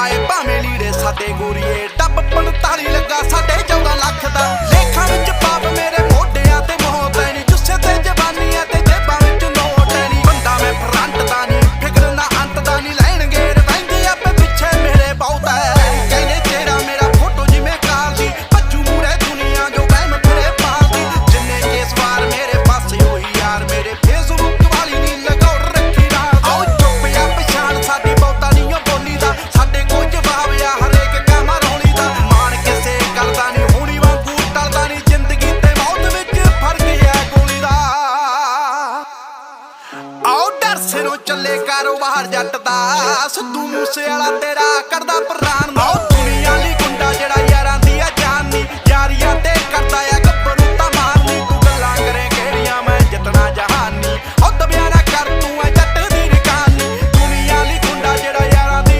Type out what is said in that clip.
ਪਾਏ ਭਾਵੇਂ ਲੀੜੇ ਸਾਦੇ ਗੋਰੀਏ ਟੱਬ 45 ਯਾਰ ਸਿਰੋਂ ਚੱਲੇ ਕਾਰੋਬਾਰ ਜੱਟ ਦਾ। ਸਿੱਧੂ ਮੂਸੇ ਵਾਲਾ ਤੇਰਾ ਕਰਦਾ ਪ੍ਰਾਣ ਮੌਤ